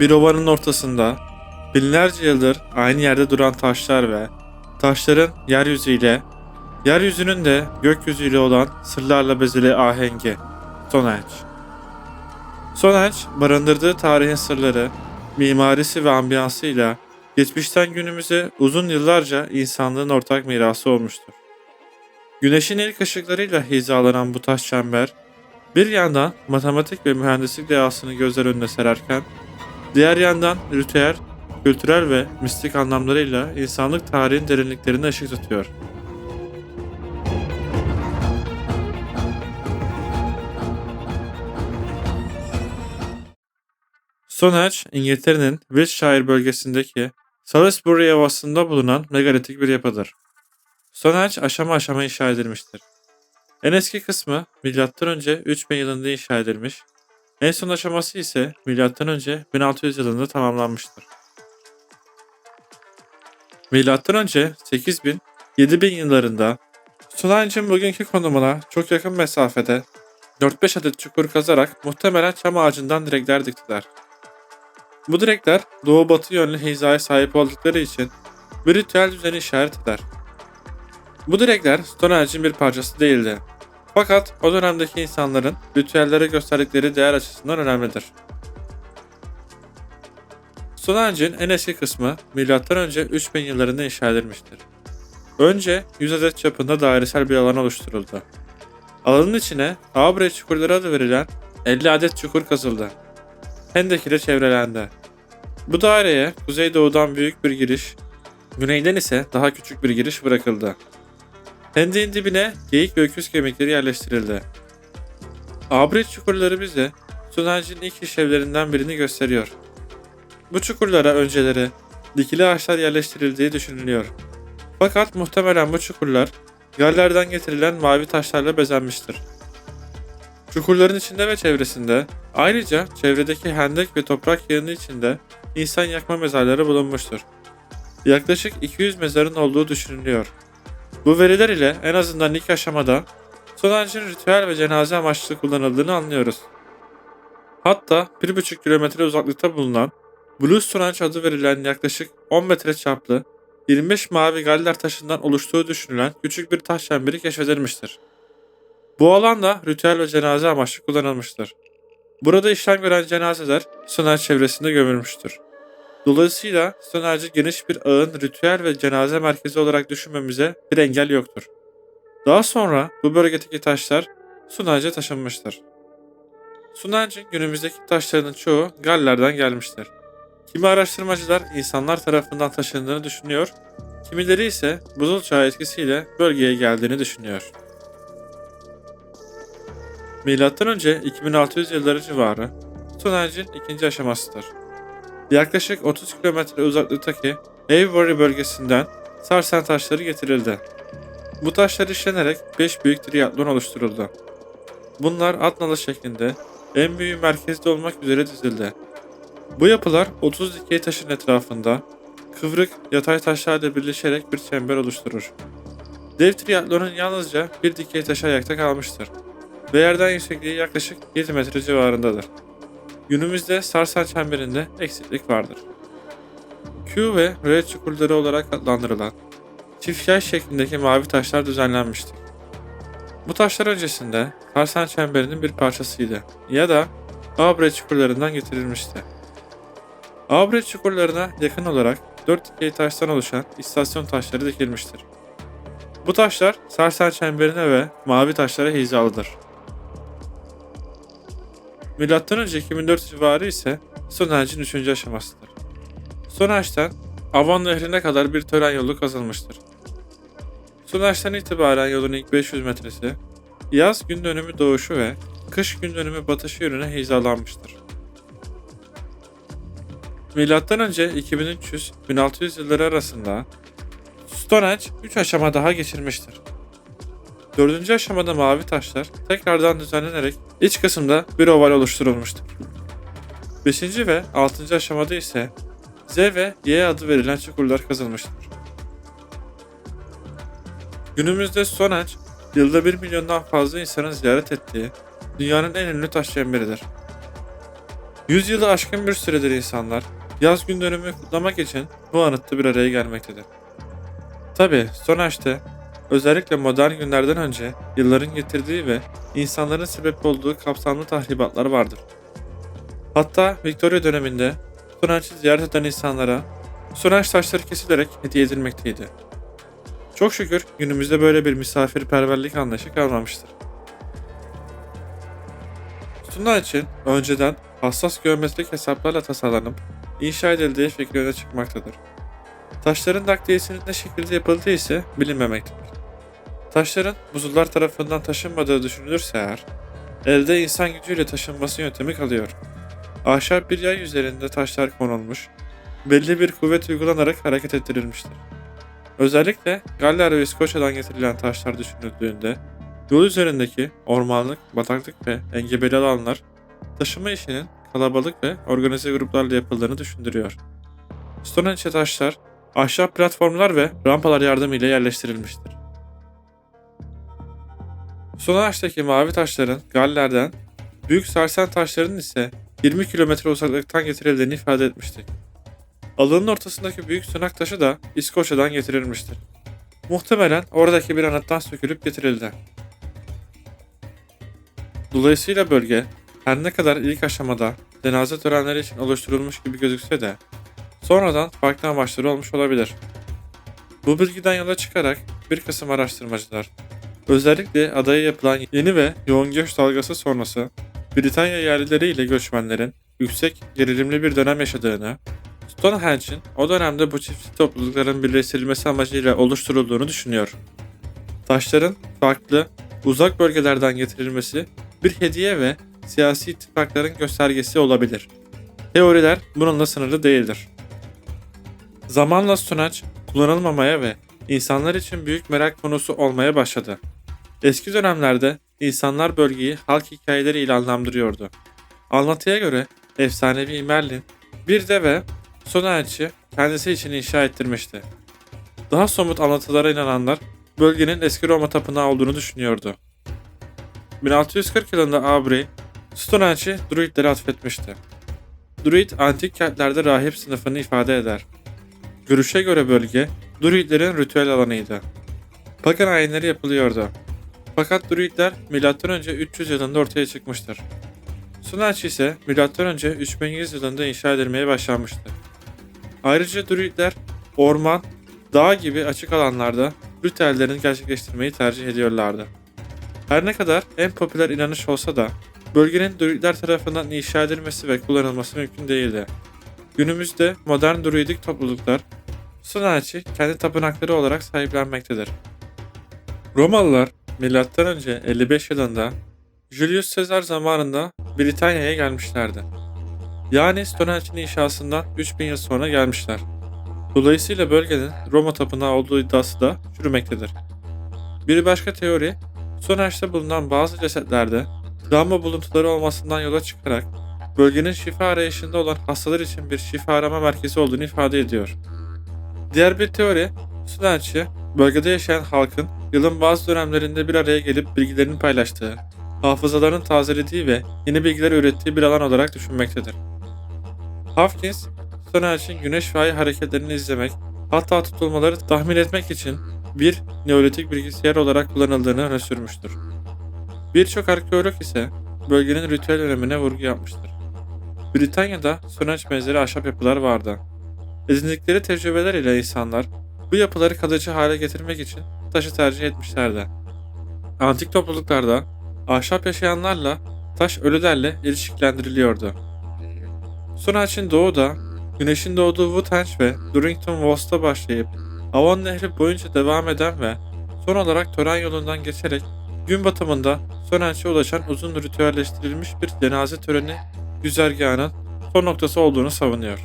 bir ovanın ortasında binlerce yıldır aynı yerde duran taşlar ve taşların yeryüzüyle, yeryüzünün de gökyüzüyle olan sırlarla bezeli ahengi Stonehenge. Stonehenge barındırdığı tarihin sırları, mimarisi ve ambiyansıyla geçmişten günümüze uzun yıllarca insanlığın ortak mirası olmuştur. Güneşin ilk ışıklarıyla hizalanan bu taş çember, bir yandan matematik ve mühendislik dehasını gözler önüne sererken, diğer yandan ritüel, kültürel ve mistik anlamlarıyla insanlık tarihin derinliklerine ışık tutuyor. Stonehenge, İngiltere'nin Wiltshire bölgesindeki Salisbury Ovası'nda bulunan megalitik bir yapıdır. Stonehenge aşama aşama inşa edilmiştir. En eski kısmı M.Ö. 3000 yılında inşa edilmiş, en son aşaması ise M.Ö. 1600 yılında tamamlanmıştır. M.Ö. 8000 7000 yıllarında Stonehenge'in bugünkü konumuna çok yakın mesafede 4-5 adet çukur kazarak muhtemelen çam ağacından direkler diktiler. Bu direkler doğu batı yönlü hizaya sahip oldukları için bir ritüel düzeni işaret eder. Bu direkler Stonehenge'in bir parçası değildi. Fakat o dönemdeki insanların ritüellere gösterdikleri değer açısından önemlidir. Stonehenge'in en eski kısmı M.Ö. 3000 yıllarında inşa edilmiştir. Önce 100 adet çapında dairesel bir alan oluşturuldu. Alanın içine Aubrey çukurları adı verilen 50 adet çukur kazıldı. Hendek ile çevrelendi. Bu daireye kuzeydoğudan büyük bir giriş, güneyden ise daha küçük bir giriş bırakıldı. Hendek'in dibine geyik ve öküz kemikleri yerleştirildi. Abrit çukurları bize Stonehenge'in ilk işlevlerinden birini gösteriyor. Bu çukurlara önceleri dikili ağaçlar yerleştirildiği düşünülüyor. Fakat muhtemelen bu çukurlar Galler'den getirilen mavi taşlarla bezenmiştir. Çukurların içinde ve çevresinde ayrıca çevredeki hendek ve toprak yığını içinde insan yakma mezarları bulunmuştur. Yaklaşık 200 mezarın olduğu düşünülüyor. Bu veriler ile en azından ilk aşamada Stonehenge'in ritüel ve cenaze amaçlı kullanıldığını anlıyoruz. Hatta 1,5 kilometre uzaklıkta bulunan Blue Stonehenge adı verilen yaklaşık 10 metre çaplı 25 mavi galler taşından oluştuğu düşünülen küçük bir taş çemberi keşfedilmiştir. Bu alanda ritüel ve cenaze amaçlı kullanılmıştır. Burada işlem gören cenazeler Stonehenge çevresinde gömülmüştür. Dolayısıyla Stonehenge'i geniş bir ağın ritüel ve cenaze merkezi olarak düşünmemize bir engel yoktur. Daha sonra bu bölgedeki taşlar Stonehenge'e taşınmıştır. Stonehenge'in günümüzdeki taşlarının çoğu Galler'den gelmiştir. Kimi araştırmacılar insanlar tarafından taşındığını düşünüyor, kimileri ise buzul çağı etkisiyle bölgeye geldiğini düşünüyor. Önce 2600 yılları civarı Stonehenge'in ikinci aşamasıdır. Yaklaşık 30 kilometre uzaklıktaki Avebury bölgesinden sarsen taşları getirildi. Bu taşlar işlenerek 5 büyük triatlon oluşturuldu. Bunlar atnalı şeklinde en büyüğü merkezde olmak üzere dizildi. Bu yapılar 30 dikey taşın etrafında kıvrık yatay taşlarla birleşerek bir çember oluşturur. Dev triatlonun yalnızca bir dikey taşı ayakta kalmıştır ve yerden yüksekliği yaklaşık 7 metre civarındadır. Günümüzde Sarsan çemberinde eksiklik vardır. Q ve R çukurları olarak adlandırılan çift yay şeklindeki mavi taşlar düzenlenmiştir. Bu taşlar öncesinde Sarsan çemberinin bir parçasıydı ya da Abre çukurlarından getirilmişti. Abre çukurlarına yakın olarak 4 dikey taştan oluşan istasyon taşları dikilmiştir. Bu taşlar Sarsan çemberine ve mavi taşlara hizalıdır. Milattan önce 2400 civarı ise Stonehenge'in 3. aşamasıdır. Stonehenge'den Avon Nehri'ne kadar bir tören yolu kazılmıştır. Stonehenge'den itibaren yolun ilk 500 metresi yaz gün dönümü doğuşu ve kış gün dönümü batışı yönüne hizalanmıştır. Milattan önce 2300-1600 yılları arasında Stonehenge 3 aşama daha geçirmiştir. Dördüncü aşamada mavi taşlar tekrardan düzenlenerek iç kısımda bir oval oluşturulmuştur. Beşinci ve altıncı aşamada ise Z ve Y adı verilen çukurlar kazılmıştır. Günümüzde Stonehenge, yılda 1 milyondan fazla insanın ziyaret ettiği dünyanın en ünlü taş çemberidir. Yüz yılı aşkın bir süredir insanlar yaz gün dönümü kutlamak için bu anıtta bir araya gelmektedir. Tabi Stonehenge'de özellikle modern günlerden önce yılların getirdiği ve insanların sebep olduğu kapsamlı tahribatlar vardır. Hatta Victoria döneminde Stonehenge'i ziyaret eden insanlara Stonehenge taşları kesilerek hediye edilmekteydi. Çok şükür günümüzde böyle bir misafirperverlik anlayışı kalmamıştır. Stonehenge için önceden hassas geometrik hesaplarla tasarlanıp inşa edildiği fikri öne çıkmaktadır. Taşların nakliyesinin ne şekilde yapıldığı ise bilinmemektedir. Taşların buzullar tarafından taşınmadığı düşünülürse eğer, elde insan gücüyle taşınması yöntemi kalıyor. Ahşap bir yay üzerinde taşlar konulmuş, belli bir kuvvet uygulanarak hareket ettirilmiştir. Özellikle Galler ve İskoçya'dan getirilen taşlar düşünüldüğünde, yol üzerindeki ormanlık, bataklık ve engebeli alanlar taşıma işinin kalabalık ve organize gruplarla yapıldığını düşündürüyor. Stonehenge taşlar, ahşap platformlar ve rampalar yardımıyla yerleştirilmiştir. Stonehenge'deki mavi taşların Galler'den, büyük sarsen taşların ise 20 kilometre uzaklıktan getirildiğini ifade etmiştik. Alanın ortasındaki büyük sunak taşı da İskoçya'dan getirilmiştir. Muhtemelen oradaki bir anıttan sökülüp getirildi. Dolayısıyla bölge her ne kadar ilk aşamada cenaze törenleri için oluşturulmuş gibi gözükse de sonradan farklı amaçları olmuş olabilir. Bu bilgiden yola çıkarak bir kısım araştırmacılar özellikle adaya yapılan yeni ve yoğun göç dalgası sonrası Britanya yerlileri ile göçmenlerin yüksek gerilimli bir dönem yaşadığını, Stonehenge'in o dönemde bu çiftli toplulukların birleştirilmesi amacıyla oluşturulduğunu düşünüyor. Taşların farklı, uzak bölgelerden getirilmesi bir hediye ve siyasi ittifakların göstergesi olabilir. Teoriler bununla sınırlı değildir. Zamanla Stonehenge kullanılmamaya ve insanlar için büyük merak konusu olmaya başladı. Eski dönemlerde insanlar bölgeyi halk hikayeleri ile anlamlandırıyordu. Anlatıya göre efsanevi Merlin bir deve Stonehenge'i kendisi için inşa ettirmişti. Daha somut anlatılara inananlar bölgenin eski Roma tapınağı olduğunu düşünüyordu. 1640 yılında Aubrey Stonehenge'i Druidlere atfetmişti. Druid antik kentlerde rahip sınıfını ifade eder. Görüşe göre bölge Druidlerin ritüel alanıydı. Pagan ayinleri yapılıyordu. Fakat Druidler M.Ö. 300 yılında ortaya çıkmıştır. Stonehenge ise M.Ö. 3100 yılında inşa edilmeye başlanmıştı. Ayrıca Druidler orman, dağ gibi açık alanlarda ritüellerini gerçekleştirmeyi tercih ediyorlardı. Her ne kadar en popüler inanış olsa da bölgenin Druidler tarafından inşa edilmesi ve kullanılması mümkün değildi. Günümüzde modern Druidik topluluklar Stonehenge'i kendi tapınakları olarak sahiplenmektedir. Romalılar M.Ö. 55 yılında Julius Caesar zamanında Britanya'ya gelmişlerdi. Yani Stonehenge'in inşasından 3000 yıl sonra gelmişler. Dolayısıyla bölgenin Roma tapınağı olduğu iddiası da çürümektedir. Bir başka teori, Stonehenge'de bulunan bazı cesetlerde travma buluntuları olmasından yola çıkarak bölgenin şifa arayışında olan hastalar için bir şifa arama merkezi olduğunu ifade ediyor. Diğer bir teori, Stonehenge'i bölgede yaşayan halkın yılın bazı dönemlerinde bir araya gelip bilgilerini paylaştığı, hafızalarını tazelediği ve yeni bilgiler ürettiği bir alan olarak düşünmektedir. Hopkins, Stonehenge'in güneş ve ay hareketlerini izlemek, hatta tutulmaları tahmin etmek için bir neolitik bilgisayar olarak kullanıldığını öne sürmüştür. Birçok arkeolog ise bölgenin ritüel önemine vurgu yapmıştır. Britanya'da Stonehenge benzeri ahşap yapılar vardı. Edindikleri tecrübeler ile insanlar bu yapıları kalıcı hale getirmek için taşı tercih etmişlerdi. Antik topluluklarda ahşap yaşayanlarla taş ölülerle ilişkilendiriliyordu. Stonehenge'in doğuda, güneşin doğduğu Woodhenge ve Durrington Walls'ta başlayıp Avon Nehri boyunca devam eden ve son olarak tören yolundan geçerek gün batımında Stonehenge'e ulaşan uzun ritüelleştirilmiş bir cenaze töreni güzergahının son noktası olduğunu savunuyor.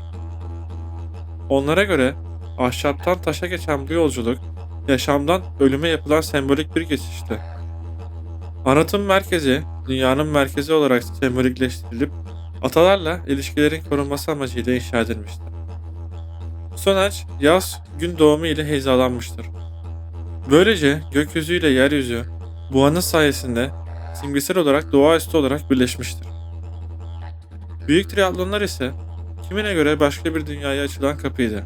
Onlara göre ahşaptan taşa geçen bu yolculuk yaşamdan ölüme yapılan sembolik bir geçişti. Anıtın merkezi, dünyanın merkezi olarak sembolikleştirilip atalarla ilişkilerin korunması amacıyla inşa edilmiştir. Stonehenge yaz gün doğumu ile hizalanmıştır. Böylece gökyüzü ile yeryüzü bu anıt sayesinde simgesel olarak doğaüstü olarak birleşmiştir. Büyük triatlonlar ise kimine göre başka bir dünyaya açılan kapıydı.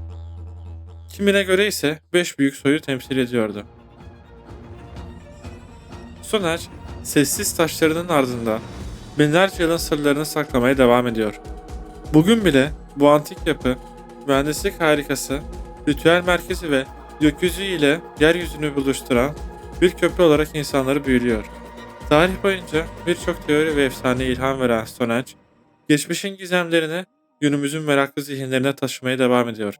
Kimine göre ise beş büyük soyu temsil ediyordu. Soner, sessiz taşlarının ardında binlerce yılın sırlarını saklamaya devam ediyor. Bugün bile bu antik yapı, mühendislik harikası, ritüel merkezi ve gökyüzü ile yeryüzünü buluşturan bir köprü olarak insanları büyülüyor. Tarih boyunca birçok teori ve efsane ilham veren Stonehenge, geçmişin gizemlerini günümüzün meraklı zihinlerine taşımaya devam ediyor.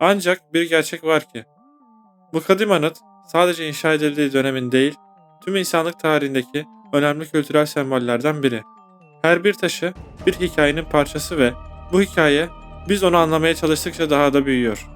Ancak bir gerçek var ki, bu kadim anıt sadece inşa edildiği dönemin değil, tüm insanlık tarihindeki önemli kültürel sembollerden biri. Her bir taşı bir hikayenin parçası ve bu hikaye biz onu anlamaya çalıştıkça daha da büyüyor.